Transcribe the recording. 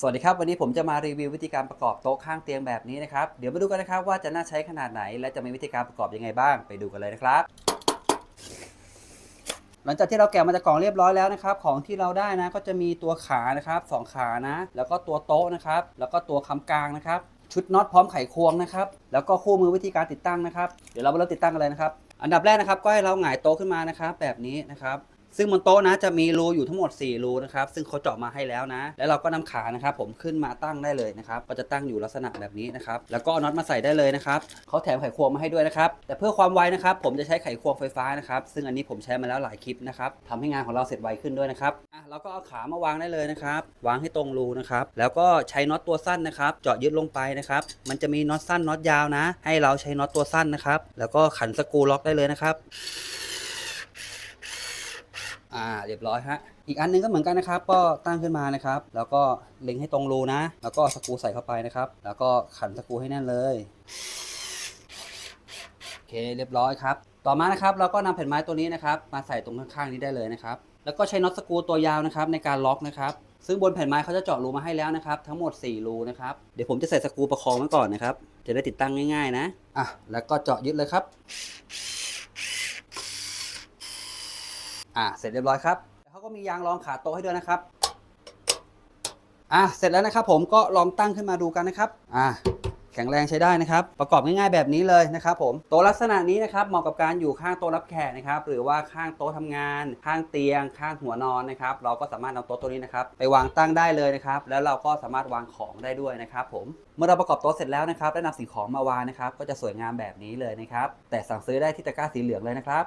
สวัสดีครับ วันนี้ผมจะมารีวิววิธีการประกอบโต๊ะข้างเตียงแบบนี้นะครับ เดี๋ยวมาดูกันนะครับว่าจะน่าใช้ขนาดไหน และจะมีวิธีการประกอบยังไงบ้าง ไปดูกันเลยนะครับ หลังจากที่เราแกะมาจากกล่องเรียบร้อยแล้วนะครับ ของที่เราได้นะก็จะมีตัวขานะครับสองขานะ แล้วก็ตัวโต๊ะนะครับ แล้วก็ตัวค้ำกลางนะครับ ชุดน็อตพร้อมไขควงนะครับ แล้วก็คู่มือวิธีการติดตั้งนะครับ เดี๋ยวเรามาเริ่มติดตั้งกันเลยนะครับ อันดับแรกนะครับก็ให้เราหงายโต๊ะขึ้นมานะครับ แบบนี้นะครับ ซึ่งบนโต๊ะนะจะมีรูอยู่ทั้งหมด 4 รูนะครับ ซึ่งเขาเจาะมาให้แล้วนะ แล้วเราก็นำขานะครับผมขึ้นมาตั้งได้เลยนะครับ ก็จะตั้งอยู่ลักษณะแบบนี้นะครับ แล้วก็น็อตมาใส่ได้เลยนะครับเขาแถมไขควงมาให้ด้วยนะครับ แต่เพื่อความไวนะครับ ผมจะใช้ไขควงไฟฟ้านะครับ ซึ่งอันนี้ผมใช้มาแล้วหลายคลิปนะครับทำให้งานของเราเสร็จไวขึ้นด้วยนะครับอะเราก็เอาขามาวางได้เลยนะครับ วางให้ตรงรูนะครับ แล้วก็ใช้น็อตตัวสั้นนะครับ เจาะยึดลงไปนะครับ มันจะมีน็อตสั้นน็อตยาวนะ ให้เราใช้น็อตตัวสั้นนะครับ แล้วก็ขันสกรูล็อกได้เลยนะครับ อ่าเรียบร้อยฮะอีกอันหนึงก็เหมือนกันนะครับ ก็ตั้งขึ้นมานะครับ แล้วก็เล็งให้ตรงรูนะ แล้วก็สกรูใส่เข้าไปนะครับ แล้วก็ขันสกรูให้แน่นเลยโอเคเรียบร้อยครับ ต่อมานะครับเราก็นำแผ่นไม้ตัวนี้นะครับ มาใส่ตรงข้างๆนี้ได้เลยนะครับ แล้วก็ใช้น็อตสกรูตัวยาวนะครับในการล็อกนะครับซึ่งบนแผ่นไม้เขาจะเจาะรูมาให้แล้วนะครับ ทั้งหมด 4 รูนะครับ เดี๋ยวผมจะใส่สกรูประคองไว้ก่อนนะครับ จะได้ติดตั้งง่ายๆนะ อะ แล้วก็เจาะยึดเลยครับ อะเสร็จเรียบร้อยครับเขาก็มียางรองขาโต๊ะให้ด้วยนะครับอะเสร็จแล้วนะครับผมก็ลองตั้งขึ้นมาดูกันนะครับอะแข็งแรงใช้ได้นะครับ ประกอบง่ายๆแบบนี้เลยนะครับผมโต๊ะลักษณะนี้นะครับเหมาะกับการอยู่ข้างโต๊ะรับแขกนะครับหรือว่าข้างโต๊ะทำงาน ข้างเตียง ข้างหัวนอนนะครับเราก็สามารถนำโต๊ะตัวนี้นะครับไปวางตั้งได้เลยนะครับแล้วเราก็สามารถวางของได้ด้วยนะครับผมเมื่อเราประกอบโต๊ะเสร็จแล้วนะครับและนำสิ่งของมาวางนะครับก็จะสวยงามแบบนี้เลยนะครับแต่สั่งซื้อได้ที่ตะกร้าสีเหลืองเลยนะครับ